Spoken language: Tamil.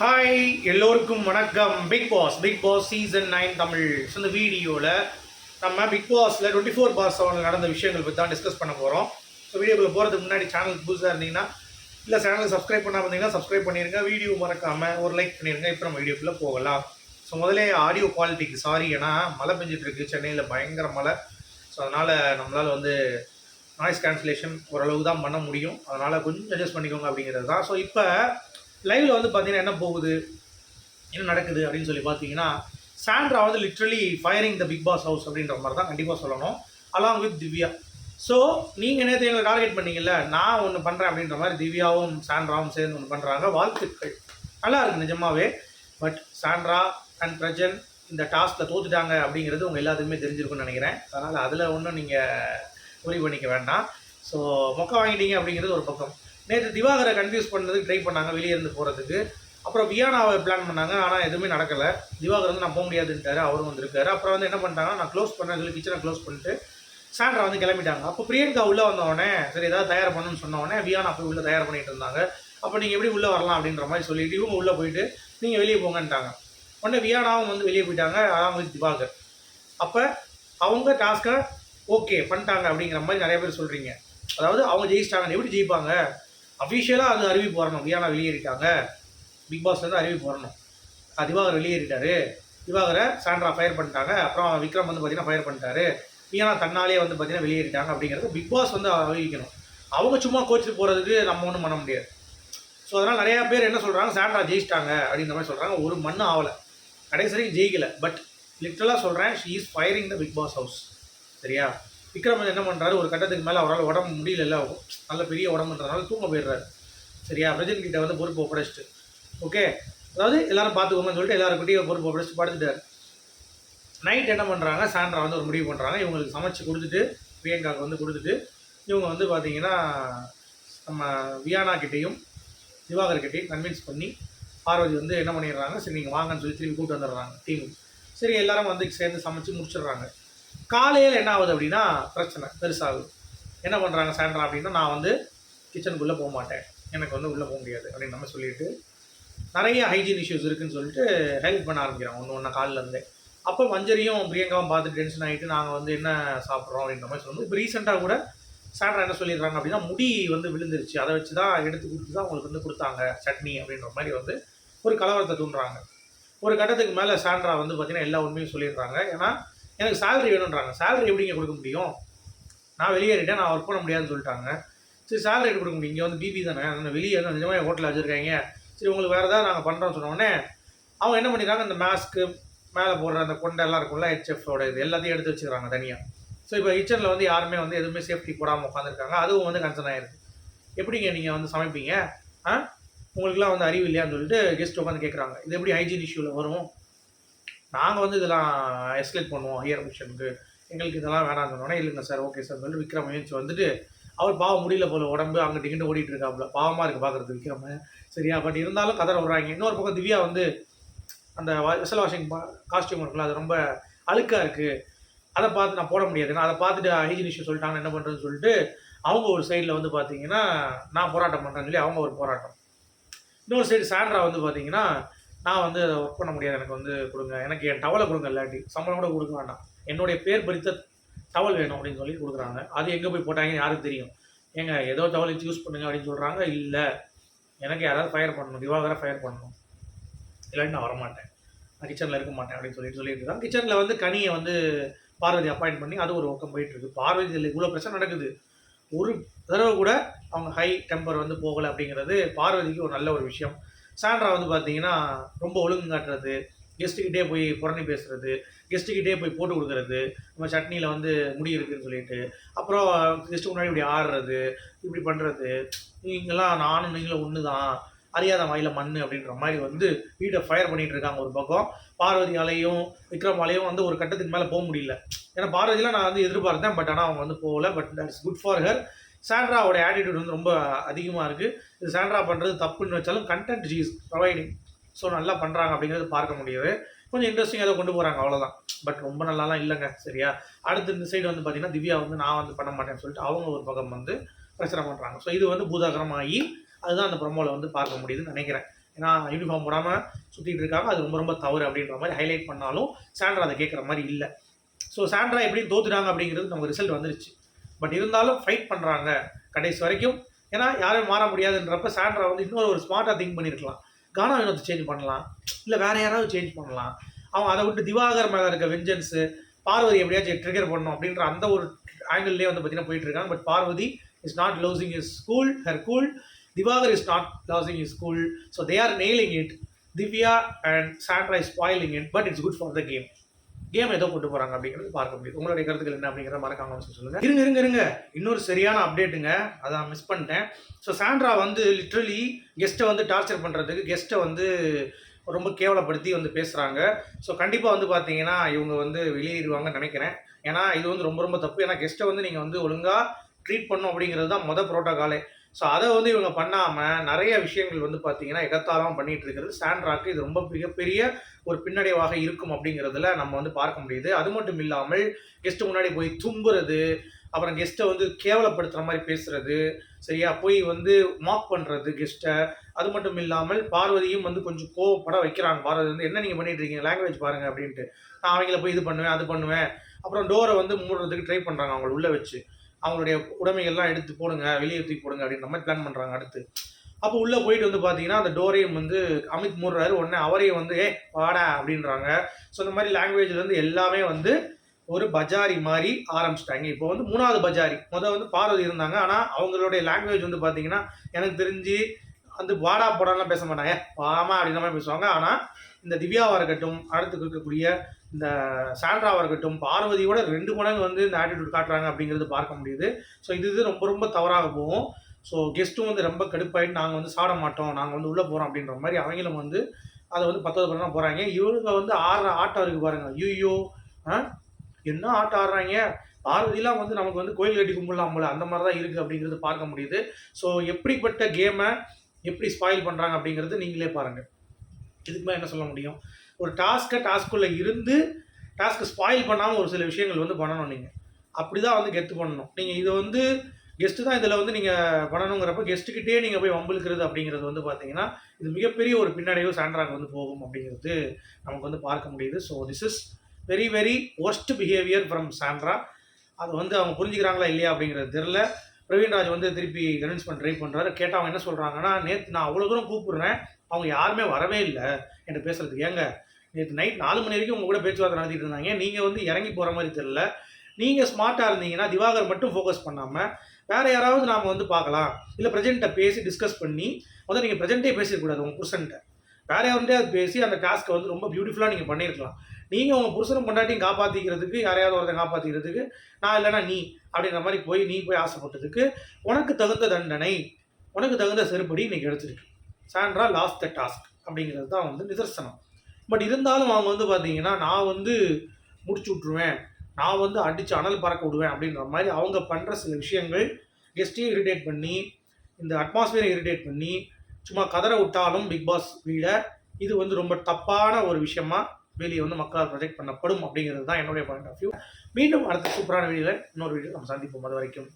ஹாய் எல்லோருக்கும் வணக்கம். Bigg Boss Bigg Boss season nine Tamil. இந்த வீடியோவில் நம்ம பிக் பாஸில் டுவெண்ட்டி ஃபோர் பாஸ் செவனில் நடந்த விஷயங்கள் பற்றி தான் டிஸ்கஸ் பண்ண போகிறோம் ஸோ வீடியோக்குள்ள போகிறதுக்கு முன்னாடி சேனலுக்கு புதுசாக இருந்தீங்கன்னா இல்லை சேனலுக்கு சப்ஸ்கிரைப் பண்ணாமல் இருந்தீங்கன்னா சப்ஸ்கிரைப் பண்ணிடுங்க வீடியோ மறக்காமல் ஒரு லைக் பண்ணிடுங்க இப்போ நம்ம வீடியோக்குள்ளே போகலாம். ஸோ முதல்ல ஆடியோ குவாலிட்டிக்கு சாரி ஏன்னா மழை பெஞ்சிட்டு இருக்கு. சென்னையில் பயங்கர மழை. ஸோ அதனால் நம்மளால் வந்து நாய்ஸ் கேன்சலேஷன் ஓரளவு தான் பண்ண முடியும். அதனால் கொஞ்சம் அட்ஜஸ்ட் பண்ணிக்கோங்க அப்படிங்கிறது தான். ஸோ இப்போ லைவில் வந்து பார்த்தீங்கன்னா என்ன போகுது? என்ன நடக்குது அப்படின்னு சொல்லி பார்த்தீங்கன்னா சாண்ட்ரா வந்து literally firing the Bigg Boss house அப்படின்ற மாதிரி தான் கண்டிப்பாக சொல்லணும். அலாங் வித் திவ்யா ஸோ நீங்கள் நேற்று எங்களை டார்கெட் பண்ணீங்கல்ல நான் ஒன்று பண்ணுறேன் அப்படின்ற மாதிரி திவ்யாவும் சாண்ட்ராவும் சேர்ந்து ஒன்று பண்ணுறாங்க வாழ்த்துக்கள். நல்லா இருக்கு நிஜமாவே. பட் சாண்ட்ரா அண்ட் பிரஜன் இந்த டாஸ்கில் தோத்துட்டாங்க அப்படிங்கிறது உங்கள் எல்லாத்துக்குமே தெரிஞ்சிருக்கும்னு நினைக்கிறேன். அதனால் அதில் ஒன்றும் நீங்கள் உரி பண்ணிக்க வேண்டாம். ஸோ மொக்க வாங்கிட்டீங்க அப்படிங்கிறது ஒரு பக்கம். நேற்று திவாகரை கன்ஃபியூஸ் பண்ணுறதுக்கு ட்ரை பண்ணாங்க வெளியே இருந்து போகிறதுக்கு அப்புறம் வியானாவை பிளான் பண்ணாங்க ஆனால் எதுவுமே நடக்கலை. திவாகர் வந்து நான் போக முடியாதுன்ட்டாரு அவரும் வந்திருக்காரு. அப்புறம் வந்து என்ன பண்ணிட்டாங்கன்னா நான் க்ளோஸ் பண்ணேன் சொல்லி கிச்சனை க்ளோஸ் பண்ணிட்டு சாண்ட்ரா வந்து கிளம்பிட்டாங்க. அப்போ பிரியங்கா உள்ளே வந்தவொடனே சரி ஏதாவது தயார் பண்ணணும்னு சொன்னோடனே வியானா போய் உள்ளே தயார் பண்ணிட்டு இருந்தாங்க. அப்போ நீங்கள் எப்படி உள்ளே வரலாம்? அப்படின்ற மாதிரி சொல்லிட்டு இவங்க உள்ளே போயிட்டு நீங்கள் வெளியே போங்கன்ட்டாங்க. உடனே வியானாவும் வந்து வெளியே போயிட்டாங்க அதான் வந்து திவாகர். அப்போ அவங்க டாஸ்க்கை ஓகே பண்ணிட்டாங்க அப்படிங்கிற மாதிரி நிறைய பேர் சொல்கிறீங்க அதாவது அவங்க ஜெயிச்சிட்டாங்க எப்படி ஜெயிப்பாங்க? அஃபிஷியலாக அது அறிவிப்பு வரணும் வியானா வெளியேறிட்டாங்க. பிக் பாஸ்லேருந்து அறிவிப்பு வரணும் திவாகர் வெளியேறிட்டாரு. திவாகரை சாண்ட்ரா ஃபயர் பண்ணிட்டாங்க. அப்புறம் விக்ரம் வந்து பார்த்தீங்கன்னா ஃபயர் பண்ணிட்டாரு. வியானா தன்னாலே வந்து பார்த்தீங்கன்னா வெளியேறிட்டாங்க அப்படிங்கிறது பிக் பாஸ் வந்து அறிவிக்கணும் அவங்க சும்மா கோச்சிட்டு போகிறதுக்கு நம்ம ஒன்றும் பண்ண முடியாது. ஸோ அதனால் நிறையா பேர் என்ன சொல்கிறாங்க சாண்ட்ரா ஜெயிச்சிட்டாங்க அப்படின்ற மாதிரி சொல்கிறாங்க ஒரு மண் ஆகலை கடைசி வரைக்கும் ஜெயிக்கலை. பட் லிட்டரலாக சொல்கிறேன் she is firing the Bigg Boss house சரியா? விக்ரம் என்ன பண்ணுறாரு ஒரு கட்டத்துக்கு மேலே அவரால் உடம்பு முடியல நல்ல பெரிய உடம்புன்றதுனால தூங்க போயிடுறாரு. சரியா? பிரஜன் கிட்ட வந்து பொறுப்பு ஒப்படைச்சிட்டு. ஓகே அதாவது எல்லாரும் பார்த்துக்கோங்கன்னு சொல்லிட்டு எல்லாருக்கிட்டையும் பொறுப்பு ஒப்படைச்சிட்டு படுத்துட்டார். நைட் என்ன பண்ணுறாங்க சாண்ட்ரா வந்து ஒரு முடிவு பண்ணுறாங்க இவங்களுக்கு சமைச்சு கொடுத்துட்டு பிரியங்காவுக்கு வந்து கொடுத்துட்டு இவங்க வந்து பார்த்தீங்கன்னா நம்ம வியானா கிட்டேயும் திவாகர் கிட்டேயும் கன்வின்ஸ் பண்ணி பார்வதி வந்து என்ன பண்ணிடுறாங்க? சரி நீங்கள் வாங்கன்னு சொல்லி திரும்பி கூப்பிட்டு வந்துடுறாங்க டீம் சரி எல்லாரும் வந்து சேர்ந்து சமைச்சு முடிச்சிடுறாங்க. காலையில் என்ன ஆகுது அப்படின்னா பிரச்சனை பெருசாகுது. என்ன பண்ணுறாங்க சாண்ட்ரா அப்படின்னா நான் வந்து கிச்சனுக்குள்ளே போக மாட்டேன். எனக்கு வந்து உள்ளே போக முடியாது அப்படின்னு நம்ம சொல்லிட்டு நிறைய ஹைஜீன் இஷ்யூஸ் இருக்குதுன்னு சொல்லிட்டு ஹெல்ப் பண்ண ஆரம்பிக்கிறாங்க. ஒன்று ஒன்று காலிலேருந்தே அப்போ மஞ்சரியும் பிரியங்காவும் பார்த்து டென்ஷன் ஆகிட்டு நாங்கள் வந்து என்ன சாப்பிட்றோம் அப்படின்ற மாதிரி சொல்லணும் இப்போ ரீசெண்டாக கூட சாண்ட்ரா என்ன சொல்லிடுறாங்க அப்படின்னா முடி வந்து விழுந்துருச்சு. அதை வச்சு தான் எடுத்து கொடுத்து தான் உங்களுக்கு வந்து கொடுத்தாங்க சட்னி அப்படின்ற மாதிரி வந்து ஒரு கலவரத்தை தூண்டுறாங்க. ஒரு கட்டத்துக்கு மேலே சாண்ட்ரா வந்து பார்த்திங்கன்னா எல்லா உண்மையும் சொல்லிடுறாங்க. ஏன்னா எனக்கு சேலரி வேணுன்றாங்க சேலரி எப்படிங்க கொடுக்க முடியும்? நான் வெளியேறிட்டேன் நான் ஒர்க் பண்ண முடியாதுன்னு சொல்லிட்டாங்க. சரி சேலரி கொடுக்க முடியும்? இங்கே வந்து பிபி தானே. நான் வெளியே வந்து நிஜமாக ஹோட்டலில் வச்சுருக்காங்க. சரி உங்களுக்கு வேறு ஏதாவது நாங்கள் பண்ணுறோம்னு சொன்னோடனே அவங்க என்ன பண்ணிடுறாங்க? இந்த மாஸ்க்கு மேலே போடுற அந்த கொண்டெல்லாம் இருக்கும்ல ஹெச்எஃபோட இது எல்லாத்தையும் எடுத்து வச்சுக்கிறாங்க தனியாக ஸோ இப்போ கிச்சனில் வந்து யாருமே வந்து எதுவுமே சேஃப்டி போடாமல் உட்காந்துருக்காங்க அதுவும் வந்து கன்சர்ன் ஆயிருக்கு. எப்படிங்க நீங்கள் வந்து சமைப்பீங்க? ஆ? உங்களுக்குலாம் வந்து அறிவு இல்லையான்னு சொல்லிட்டு கெஸ்ட் உட்காந்து கேட்குறாங்க இது எப்படி ஹைஜீன் இஷ்யூவில் வரும்? நாங்கள் வந்து இதெல்லாம் எஸ்கலேட் பண்ணுவோம் ஹையர் மிஷனுக்கு எங்களுக்கு இதெல்லாம் வேணாம் சொன்னோன்னே இல்லைங்க சார் ஓகே சார் சொல்லிட்டு விக்ரம் முயற்சி வந்துட்டு அவர் பாவம் முடியல போல உடம்பு அங்கே இங்கிட்டு ஓடிட்டு இருக்காப்புல. பாவமாக இருக்குது பார்க்குறது விக்ரம். சரியா? பட் இருந்தாலும் கதற விடுறாங்க. இன்னொரு பக்கம் திவ்யா வந்து அந்த வெசல் வாஷிங் காஸ்டியூம் இருக்குல்ல அது ரொம்ப அழுக்காக இருக்குது அதை பார்த்து நான் போட முடியாது. நான் அதை பார்த்துட்டு ஹைஜீன் இஷ்யூ சொல்லிட்டாங்க என்ன பண்ணுறதுன்னு சொல்லிட்டு அவங்க ஒரு சைடில் வந்து பார்த்தீங்கன்னா நான் போராட்டம் பண்ணுறேன்னு சொல்லி அவங்க ஒரு போராட்டம். இன்னொரு சைடு சாண்ட்ரா வந்து பார்த்தீங்கன்னா நான் வந்து அதை ஒர்க் பண்ண முடியாது. எனக்கு வந்து கொடுங்க. எனக்கு என் டவலை கொடுங்க இல்லாட்டி சம்பளம் கூட கொடுக்க வேண்டாம். என்னுடைய பேர் பறித்த டவல் வேணும் அப்படின்னு சொல்லி கொடுக்குறாங்க. அது எங்கே போய் போட்டாங்கன்னு யாருக்கு தெரியும்? ஏங்க ஏதோ டவல் வச்சு யூஸ் பண்ணுங்க அப்படின்னு சொல்கிறாங்க இல்லை. எனக்கு யாராவது ஃபயர் பண்ணணும். திவாகரை ஃபயர் பண்ணணும். இல்லாட்டி நான் வரமாட்டேன். நான் கிச்சனில் இருக்க மாட்டேன் அப்படின்னு சொல்லிட்டு சொல்லிட்டு தான் கிச்சனில் வந்து கனியை வந்து பார்வதி அப்பாயிண்ட் பண்ணி அது ஒரு பக்கம் போயிட்டுருக்கு பார்வதி பார்வதி இவ்வளோ பிரச்சனை நடக்குது. ஒரு தடவை கூட அவங்க ஹை டெம்பர் வந்து போகலை அப்படிங்கிறது பார்வதிக்கு ஒரு நல்ல ஒரு விஷயம். சாண்ட்ரா வந்து பார்த்தீங்கன்னா ரொம்ப ஒழுங்கு காட்டுறது கெஸ்ட்டுக்கிட்டே போய் புறணி பேசுறது கெஸ்ட்டுக்கிட்டே போய் போட்டு கொடுக்குறது நம்ம சட்னியில் வந்து முடி இருக்குன்னு சொல்லிட்டு அப்புறம் கெஸ்ட்டு முன்னாடி இப்படி ஆடுறது இப்படி பண்ணுறது நீங்களாம் நானும் நீங்களும் ஒன்று தான் அறியாத வாயில மண் அப்படின்ற மாதிரி வந்து வீட்டை ஃபயர் பண்ணிகிட்டு இருக்காங்க ஒரு பக்கம். பார்வதியாலையும் விக்ரமாலையும் வந்து ஒரு கட்டத்துக்கு மேலே போக முடியல. ஏன்னா பார்வதியில் நான் வந்து எதிர்பார்த்தேன் பட் ஆனால் அவங்க வந்து போகல. But that's good for her சாண்ட்ராவோட attitude வந்து ரொம்ப அதிகமாக இருக்குது இது சாண்ட்ரா பண்ணுறது தப்புன்னு வச்சாலும் கண்டென்ட் ஜீஸ் ப்ரொவைடிங் ஸோ நல்லா பண்ணுறாங்க அப்படிங்கிறது பார்க்க முடியுது. கொஞ்சம் இன்ட்ரெஸ்டிங்காக அதை கொண்டு போகிறாங்க அவ்வளோதான் பட் ரொம்ப நல்லாலாம் இல்லைங்க சரியா? அடுத்து இந்த சைடு வந்து பார்த்தீங்கன்னா திவ்யா வந்து நான் வந்து பண்ண மாட்டேன்னு சொல்லிட்டு அவங்க ஒரு பக்கம் வந்து பிரச்சனை பண்ணுறாங்க ஸோ இது வந்து பூதாகரமாகி அதுதான் அந்த ப்ரொமோவில் வந்து பார்க்க முடியுதுன்னு நினைக்கிறேன். ஏன்னா யூனிஃபார்ம் போடாமல் சுற்றிட்டு இருக்காங்க அது ரொம்ப ரொம்ப தவறு அப்படின்ற மாதிரி ஹைலைட் பண்ணாலும் சாண்ட்ரா அதை கேட்குற மாதிரி இல்லை. ஸோ சாண்ட்ரா எப்படி தோத்துட்டாங்க அப்படிங்கிறது நமக்கு ரிசல்ட் வந்துருச்சு. பட் இருந்தாலும் ஃபைட் பண்ணுறாங்க கடைசி வரைக்கும். ஏன்னா யாரும் மாற முடியாதுன்றப்ப சாண்ட்ரா வந்து இன்னொரு ஒரு ஸ்மார்ட்டாக திங்க் பண்ணியிருக்கலாம் கானா வினோத்தை சேஞ்ச் பண்ணலாம். இல்லை வேற யாராவது சேஞ்ச் பண்ணலாம். அவன் அதை விட்டு திவாகர் மேலே இருக்க வெஞ்சன்ஸு பார்வதி எப்படியாச்சும் ட்ரிகர் பண்ணணும் அப்படின்ற அந்த ஒரு ஆங்கிள்லேயே வந்து பார்த்தீங்கன்னா போயிட்டு இருக்காங்க. But Parvathi is not losing his cool her cool Diwakar is not losing his cool so they are nailing it Divya and Sandra is spoiling it but it's good for the game game ஏதோ கொண்டு போறாங்க அப்படிங்கிறது பார்க்க முடியுது. உங்களுடைய கருத்துக்கள் என்ன அப்படிங்கிறத மறக்காம வந்து சொல்லுங்க. இருங்க இருங்க இருங்க. இன்னொரு சரியான அப்டேட்டுங்க அதான் மிஸ் பண்ணிட்டேன். ஸோ சாண்ட்ரா வந்து லிட்ரலி கெஸ்ட்டை வந்து டார்ச்சர் பண்ணுறதுக்கு கெஸ்ட்டை வந்து ரொம்ப கேவலப்படுத்தி வந்து பேசுகிறாங்க ஸோ கண்டிப்பாக வந்து பார்த்தீங்கன்னா இவங்க வந்து வெளியேறுவாங்கன்னு நினைக்கிறேன். ஏன்னா இது வந்து ரொம்ப ரொம்ப தப்பு. ஏன்னா கெஸ்ட்டை வந்து நீங்கள் வந்து ஒழுங்காக ட்ரீட் பண்ணும் அப்படிங்கிறது தான் மொதல் ப்ரோட்டோகாலே ஸோ அதை வந்து இவங்க பண்ணாமல் நிறைய விஷயங்கள் வந்து பார்த்தீங்கன்னா எகத்தாலாம் பண்ணிட்டு இருக்கிறது. சாண்ட்ராக்கு இது ரொம்ப மிகப்பெரிய ஒரு பின்னடைவாக இருக்கும் அப்படிங்கிறதுல நம்ம வந்து பார்க்க முடியுது. அது மட்டும் இல்லாமல் கெஸ்ட் முன்னாடி போய் தும்புறது அப்புறம் கெஸ்ட்டை வந்து கேவலப்படுத்துகிற மாதிரி பேசுறது சரியா? போய் வந்து மாக் பண்ணுறது கெஸ்ட்டை அது மட்டும் இல்லாமல் பார்வதியும் வந்து கொஞ்சம் கோவப்பட வைக்கிறாங்க. பார்வதி வந்து என்ன நீங்கள் பண்ணிட்டு இருக்கீங்க? லாங்குவேஜ் பாருங்க அப்படின்ட்டு. நான் அவங்கள போய் இது பண்ணுவேன் அது பண்ணுவேன். அப்புறம் டோரை வந்து மூடுறதுக்கு ட்ரை பண்ணுறாங்க அவங்கள உள்ளே வச்சு. அவங்களுடைய உடைமைகள்லாம் எடுத்து போடுங்க வெளியே தூக்கி போடுங்க அப்படின்ற மாதிரி பிளான் பண்ணுறாங்க அடுத்து. அப்போ உள்ளே போயிட்டு வந்து பார்த்தீங்கன்னா அந்த டோரையும் வந்து அமித் மூடுறாரு. உடனே அவரையும் வந்து ஏ வாடா அப்படின்றாங்க. ஸோ இந்த மாதிரி லாங்குவேஜில் வந்து எல்லாமே வந்து ஒரு பஜாரி மாதிரி ஆரம்பிச்சிட்டாங்க. இப்போ வந்து மூணாவது பஜாரி. முதல் வந்து பார்வதி இருந்தாங்க. ஆனால் அவங்களுடைய லாங்குவேஜ் வந்து பார்த்தீங்கன்னா எனக்கு தெரிஞ்சு அந்த வாடா போடாலாம் பேச மாட்டாங்க. வாமா அப்படின்ற மாதிரி பேசுவாங்க. ஆனால் இந்த திவ்யாவாக இருக்கட்டும் அடுத்து இருக்கக்கூடிய இந்த சாண்ட்ராவாக இருக்கட்டும் பார்வதியோட ரெண்டு மடங்கு வந்து இந்த ஆட்டிடியூட் காட்டுறாங்க அப்படிங்கிறது பார்க்க முடியுது. ஸோ இது இது ரொம்ப ரொம்ப தவறாக போகும். ஸோ கெஸ்ட்டும் வந்து ரொம்ப கடுப்பாயிட்டு நாங்கள் வந்து சாட மாட்டோம். நாங்கள் வந்து உள்ளே போகிறோம் அப்படின்ற மாதிரி அவங்களும் வந்து அதை வந்து பத்தாவது பண்ண போகிறாங்க இவங்க வந்து ஆடுற ஆட்டம் இருக்குது பாருங்கள் ஐயோ ஆ? என்ன ஆட்டம் ஆடுறாங்க? பார்வதிலாம் வந்து நமக்கு வந்து கோயில் கட்டி கும்பிடலாம் போல. அந்த மாதிரி தான் இருக்குது அப்படிங்கிறது பார்க்க முடியுது. ஸோ எப்படிப்பட்ட கேமை எப்படி ஸ்பாயில் பண்ணுறாங்க அப்படிங்கிறது நீங்களே பாருங்கள் இதுக்கு மேலே என்ன சொல்ல முடியும்? ஒரு டாஸ்க்கை டாஸ்க்குள்ளே இருந்து டாஸ்க்கை ஸ்பாயில் பண்ணாமல் ஒரு சில விஷயங்கள் வந்து பண்ணணும் நீங்கள் அப்படி தான் வந்து கெத்து பண்ணணும். நீங்கள் இதை வந்து கெஸ்ட்டு தான் இதில் வந்து நீங்கள் பண்ணணுங்கிறப்ப கெஸ்ட்டுக்கிட்டே நீங்கள் போய் வம்பிழுக்கிறது அப்படிங்கிறது வந்து பார்த்தீங்கன்னா இது மிகப்பெரிய ஒரு பின்னடைவு சான்றாங்க வந்து போகும் அப்படிங்கிறது நமக்கு வந்து பார்க்க முடியுது. So this is very very worst behaviour from Sandra அது வந்து அவங்க புரிஞ்சுக்கிறாங்களா இல்லையா அப்படிங்கிறது தெரில பிரவீன்ராஜ் வந்து திருப்பி கன்வின்ஸ் பண்ண ட்ரை பண்ணுறாரு கேட்டால் அவங்க என்ன சொல்கிறாங்கன்னா நேற்று நான் அவ்வளோ தூரம் கூப்பிடுறேன். அவங்க யாருமே வரவே இல்லை. என்று பேசுகிறதுக்கு ஏங்க நேற்று நைட் நாலு மணி வரைக்கும் உங்கள் கூட பேச்சுவார்த்தை நடத்திட்டு இருந்தாங்க. நீங்கள் வந்து இறங்கி போகிற மாதிரி தெரில நீங்கள் ஸ்மார்ட்டாக இருந்தீங்கன்னா திவாகர் மட்டும் ஃபோக்கஸ் பண்ணாமல் வேறு யாராவது நாம் வந்து பார்க்கலாம். இல்லை பிரஜெண்ட்டை பேசி டிஸ்கஸ் பண்ணி வந்து நீங்கள் ப்ரெசென்ட்டே பேசிடக்கூடாது உங்கள் புருஷன்ட்ட. வேற அது பேசி அந்த டாஸ்க்கை வந்து ரொம்ப பியூட்டிஃபுல்லாக நீங்கள் பண்ணியிருக்கலாம். நீங்கள் உங்கள் புருஷனும் பொண்டாட்டியும் காப்பாற்றிக்கிறதுக்கு யாரையாவது ஒருத்தன் காப்பாற்றிக்கிறதுக்கு நான் இல்லைனா நீ அப்படின்ற மாதிரி போய் நீ போய் ஆசைப்பட்டதுக்கு உனக்கு தகுந்த தண்டனை உனக்கு தகுந்த செருப்படி இன்னைக்கு கிடச்சிருக்கு சாண்ட்ரா லாஸ்ட் த டாஸ்க் அப்படிங்கிறது தான் வந்து நிதர்சனம். பட் இருந்தாலும் அவங்க வந்து பார்த்தீங்கன்னா நான் வந்து முடிச்சு விட்ருவேன் நான் வந்து அடித்து அனல் பறக்க விடுவேன் அப்படின்ற மாதிரி அவங்க பண்ணுற சில விஷயங்கள் கெஸ்ட்டையும் இரிட்டேட் பண்ணி இந்த அட்மாஸ்பியரை இரிட்டேட் பண்ணி சும்மா கதற விட்டாலும் பிக் பாஸ் வீட இது வந்து ரொம்ப தப்பான ஒரு விஷயமா வெளியே வந்து மக்களால் ப்ரொஜெக்ட் பண்ணப்படும் அப்படிங்கிறது தான் என்னுடைய பாயிண்ட் ஆஃப் வியூ மீண்டும் அடுத்த சூப்பரான வீடியோவில் இன்னொரு வீடியோ நம்ம சந்திப்போம். அது வரைக்கும்